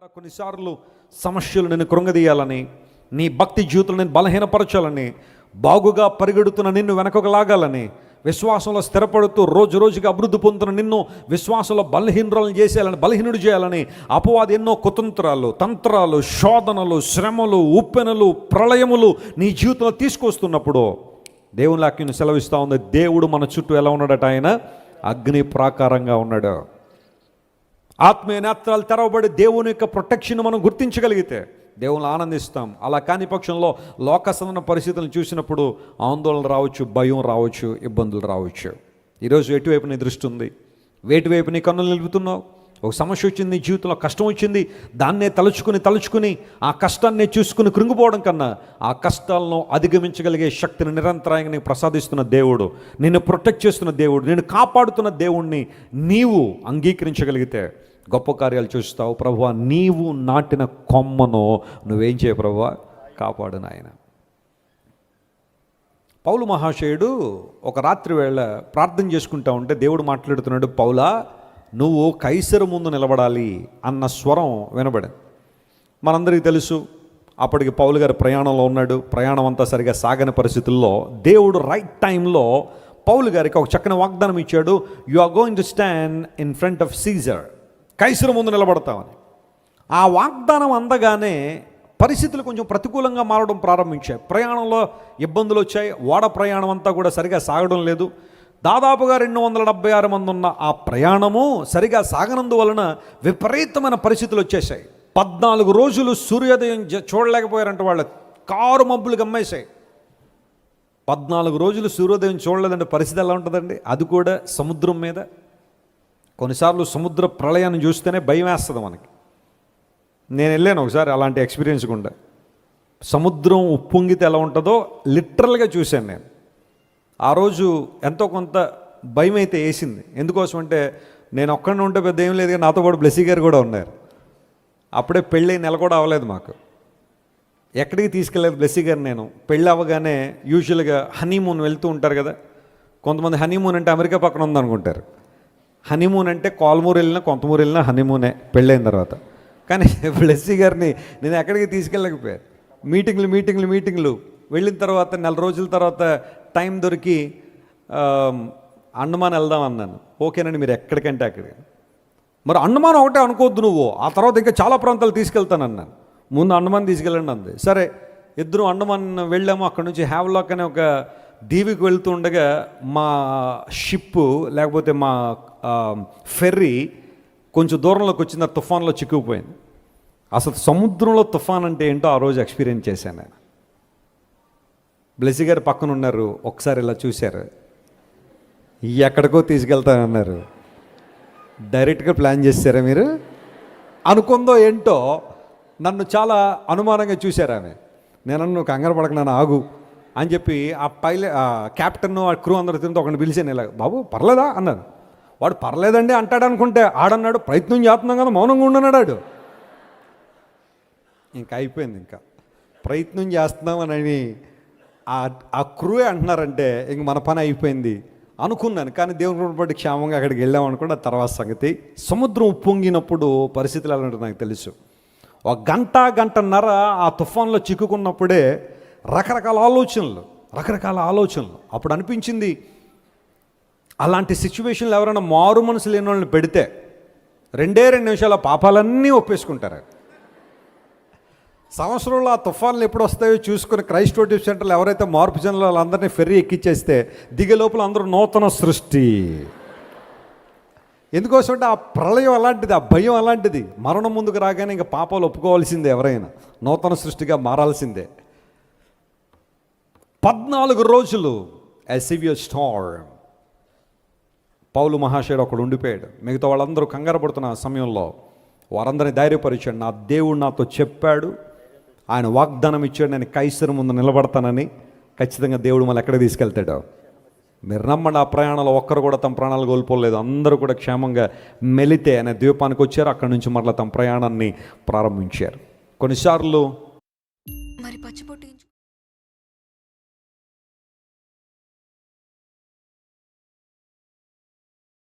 కొన్నిసార్లు సమస్యలు నేను కృంగదీయాలని నీ భక్తి జీవితంలో నేను బలహీనపరచాలని బాగుగా పరిగెడుతున్న నిన్ను వెనకకు లాగాలని విశ్వాసంలో స్థిరపడుతూ రోజు రోజుగా అభివృద్ధి పొందుతున్న నిన్ను విశ్వాసంలో బలహీనరాలను చేసేయాలని బలహీనుడు చేయాలని అపవాది ఎన్నో కుతంత్రాలు తంత్రాలు శోధనలు శ్రమలు ఉప్పెనలు ప్రళయములు నీ జీవితంలో తీసుకొస్తున్నప్పుడు దేవుని వాక్యం సెలవిస్తూ ఉంది. దేవుడు మన చుట్టూ ఎలా ఉన్నాడట ఆయన? అగ్ని ప్రాకారంగా ఉన్నాడు. ఆత్మీయ నేత్రాలు తెరవబడి దేవుని యొక్క ప్రొటెక్షన్ మనం గుర్తించగలిగితే దేవుని ఆనందిస్తాం. అలా కాని పక్షంలో లోకసమైన పరిస్థితులను చూసినప్పుడు ఆందోళన రావచ్చు భయం రావచ్చు ఇబ్బందులు రావచ్చు. ఈరోజు ఎటువైపు నీ దృష్టి ఉంది? వేటివైపు నీ కన్నులు నిలుపుతున్నావు? ఒక సమస్య వచ్చింది నీ జీవితంలో కష్టం వచ్చింది దాన్నే తలుచుకుని తలుచుకుని ఆ కష్టాన్ని చూసుకుని కృంగిపోవడం కన్నా ఆ కష్టాలను అధిగమించగలిగే శక్తిని నిరంతరాయంగా నీకు ప్రసాదిస్తున్న దేవుడు నిన్ను ప్రొటెక్ట్ చేస్తున్న దేవుడు నేను కాపాడుతున్న దేవుణ్ణి నీవు అంగీకరించగలిగితే గొప్ప కార్యాలు చూస్తావు ప్రభు నీవు నాటిన కొమ్మను నువ్వేం చేయ ప్రభు కాపాడు నాయన. పౌలు మహాశయుడు ఒక రాత్రి వేళ ప్రార్థన చేసుకుంటా ఉంటే దేవుడు మాట్లాడుతున్నాడు పౌలా నువ్వు కైసరు ముందు నిలబడాలి అన్న స్వరం వినబడింది. మనందరికీ తెలుసు అప్పటికి పౌలు గారు ప్రయాణంలో ఉన్నాడు. ప్రయాణం అంతా సరిగా సాగని పరిస్థితుల్లో దేవుడు రైట్ టైంలో పౌలు గారికి ఒక చక్కని వాగ్దానం ఇచ్చాడు you are going to stand in front of Caesar కైసరు ముందు నిలబడతామని. ఆ వాగ్దానం అందగానే పరిస్థితులు కొంచెం ప్రతికూలంగా మారడం ప్రారంభించాయి. ప్రయాణంలో ఇబ్బందులు వచ్చాయి. ఓడ ప్రయాణం అంతా కూడా సరిగా సాగడం లేదు. దాదాపుగా రెండు వందల డెబ్బై ఆరు మంది ఉన్న ఆ ప్రయాణము సరిగా సాగనందువలన విపరీతమైన పరిస్థితులు వచ్చేసాయి పద్నాలుగు రోజులు సూర్యోదయం చూడలేకపోయారంటే చూడలేకపోయారంట వాళ్ళ. కారు మబ్బులు గమ్మేశాయి. పద్నాలుగు రోజులు సూర్యోదయం చూడలేదంటే పరిస్థితి ఎలా ఉంటుందండి? అది కూడా సముద్రం మీద కొన్నిసార్లు సముద్ర ప్రళయాన్ని చూస్తేనే భయం వేస్తుంది మనకి. నేను వెళ్ళాను ఒకసారి అలాంటి ఎక్స్పీరియన్స్ గుండా సముద్రం ఉప్పొంగితే ఎలా ఉంటుందో లిటరల్గా చూశాను నేను. ఆ రోజు ఎంతో కొంత భయం అయితే వేసింది. ఎందుకోసం అంటే నేను ఒక్కడిని ఉంటే పెద్ద ఏం లేదు కానీ నాతో పాటు బ్లెస్సీ గారు కూడా ఉన్నారు. అప్పుడే పెళ్ళి నెల కూడా అవ్వలేదు మాకు. ఎక్కడికి తీసుకెళ్ళలేదు బ్లెస్సీ గారు నేను. పెళ్ళి అవ్వగానే యూజువల్గా హనీమూన్ వెళ్తూ ఉంటారు కదా కొంతమంది హనీమూన్ అంటే అమెరికా పక్కన ఉందనుకుంటారు. హనీమూన్ అంటే కోల్మూరు వెళ్ళినా కొంతమూరు వెళ్ళినా హనీమూనే పెళ్ళైన తర్వాత. కానీ బ్లెస్సీ గారిని నేను ఎక్కడికి తీసుకెళ్ళకపోయాను. మీటింగ్లు మీటింగ్లు మీటింగ్లు. వెళ్ళిన తర్వాత నెల రోజుల తర్వాత టైం దొరికి అండమాన్ వెళ్దాం అన్నాను. ఓకేనండి మీరు ఎక్కడికంటే అక్కడికి. మరి అండమాన్ ఒకటే అనుకోవద్దు నువ్వు. ఆ తర్వాత ఇంకా చాలా ప్రాంతాలు తీసుకెళ్తానన్నాను ముందు అండమాన్ తీసుకెళ్ళండి అంది. సరే ఇద్దరు అండమాన్ వెళ్ళాము. అక్కడ నుంచి హ్యావ్లాక్ అనే ఒక దీవికి వెళ్తుండగా మా షిప్ లేకపోతే మా ఫెర్రీ కొంచెం దూరంలోకి వచ్చిన తుఫాన్లో చిక్కుకుపోయింది. అసలు సముద్రంలో తుఫాన్ అంటే ఏంటో ఆ రోజు ఎక్స్పీరియన్స్ చేశాను నేను. బ్లెస్సి గారు పక్కన ఉన్నారు ఒకసారి ఇలా చూశారు. ఎక్కడికో తీసుకెళ్తానన్నారు. డైరెక్ట్గా ప్లాన్ చేశారా మీరు? అనుకుందో ఏంటో నన్ను చాలా అనుమానంగా చూశారు ఆమె. నేను నువ్వు కంగారు పడక నన్ను ఆగు. అని చెప్పి ఆ పైలట్ ఆ క్యాప్టెన్ ఆ క్రూ అందరూ తింటూ ఒకరిని పిలిచాను. ఇలా బాబు పర్లేదా? అన్నాను. వాడు పర్లేదండి అంటాడు అనుకుంటే ఆడన్నాడు ప్రయత్నం చేస్తున్నాం కదా మౌనంగా ఉండన్నాడు ఆడు. ఇంకా అయిపోయింది ఇంకా. ప్రయత్నం చేస్తున్నామని ఆ ఆ అంటున్నారంటే ఇంక మన పని అయిపోయింది అనుకున్నాను. కానీ దేవుని కృపను బట్టి క్షేమంగా అక్కడికి వెళ్ళాం అనుకుంటే ఆ తర్వాత సంగతి సముద్రం ఉప్పొంగినప్పుడు పరిస్థితులు ఎలా నాకు తెలుసు. ఒక గంట గంటన్నర ఆ తుఫాన్లో చిక్కుకున్నప్పుడే రకరకాల ఆలోచనలు రకరకాల ఆలోచనలు. అప్పుడు అనిపించింది అలాంటి సిచ్యువేషన్లు ఎవరైనా మారు మనసు లేని వాళ్ళని పెడితే రెండే రెండు నిమిషాల పాపాలన్నీ ఒప్పేసుకుంటారు. సంవత్సరంలో ఆ తుఫాన్లు ఎప్పుడు వస్తాయో చూసుకుని క్రైస్ట్ ట్యూబ్ సెంటర్లో ఎవరైతే మార్పు చెందిన వాళ్ళందరినీ ఫెర్రీ ఎక్కిచ్చేస్తే దిగే లోపల అందరూ నూతన సృష్టి. ఎందుకోసం అంటే ఆ ప్రళయం అలాంటిది ఆ భయం అలాంటిది. మరణం ముందుకు రాగానే ఇంకా పాపాలు ఒప్పుకోవాల్సిందే ఎవరైనా. నూతన సృష్టిగా మారాల్సిందే. పద్నాలుగు రోజులు ఎసివియర్ స్టార్ పౌలు మహాశయుడు ఒకడు ఉండిపోయాడు. మిగతా వాళ్ళందరూ కంగారు పడుతున్న సమయంలో వారందరినీ ధైర్యపరిచాడు. నా దేవుడు నాతో చెప్పాడు. ఆయన వాగ్దానం ఇచ్చాడు. నేను కైసరు ముందు నిలబడతానని ఖచ్చితంగా దేవుడు మళ్ళీ ఎక్కడ తీసుకెళ్తాడు? మీరు నమ్మండి ఆ ప్రయాణంలో ఒక్కరు కూడా తమ ప్రాణాలు కోల్పోలేదు. అందరూ కూడా క్షేమంగా మెలితే అనే ద్వీపానికి వచ్చారు. అక్కడి నుంచి మరలా తమ ప్రయాణాన్ని ప్రారంభించారు. కొన్నిసార్లు